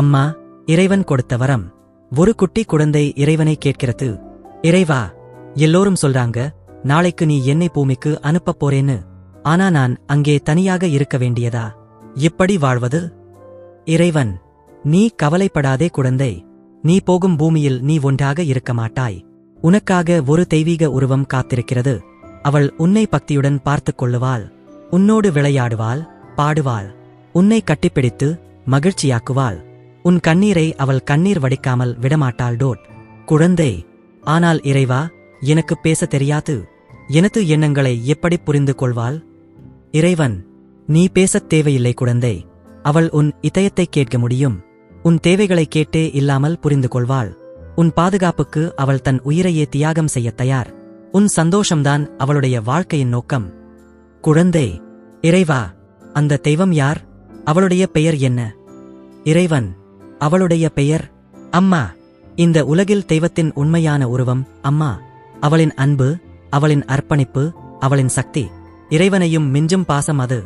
அம்மா இறைவன் கொடுத்த வரம். ஒரு குட்டி குழந்தை இறைவனை கேட்கிறது. இறைவா எல்லோரும் சொல்றாங்க நாளைக்கு நீ என்னை பூமிக்கு அனுப்பப் போறேன்னு. ஆனா நான் அங்கே தனியாக இருக்க வேண்டியதா? எப்படி வாழ்வது? இறைவன் நீ கவலைப்படாதே குழந்தை. நீ போகும் பூமியில் நீ ஒன்றாக இருக்க மாட்டாய். உனக்காக ஒரு தெய்வீக உருவம் காத்திருக்கிறது. அவள் உன்னை பக்தியுடன் பார்த்துக் கொள்ளுவாள். உன்னோடு விளையாடுவாள் பாடுவாள். உன்னை கட்டிப்பிடித்து மகிழ்ச்சியாக்குவாள். உன் கண்ணீரை அவள் கண்ணீர் வடிக்காமல் விடமாட்டாள் டோட். குழந்தை ஆனால் இறைவா எனக்கு பேச தெரியாது. எனது எண்ணங்களை எப்படி புரிந்து கொள்வாள்? இறைவன் நீ பேசத் தேவையில்லை குழந்தை. அவள் உன் இதயத்தை கேட்க முடியும். உன் தேவைகளை கேட்டே இல்லாமல் புரிந்து கொள்வாள். உன் பாதுகாப்புக்கு அவள் தன் உயிரையே தியாகம் செய்யத் தயார். உன் சந்தோஷம்தான் அவளுடைய வாழ்க்கையின் நோக்கம். குழந்தை இறைவா அந்த தெய்வம் யார்? அவளுடைய பெயர் என்ன? இறைவன் அவளுடைய பெயர் அம்மா. இந்த உலகில் தெய்வத்தின் உண்மையான உருவம் அம்மா. அவளின் அன்பு அவளின் அர்ப்பணிப்பு அவளின் சக்தி இறைவனையும் மிஞ்சும் பாசம் அது.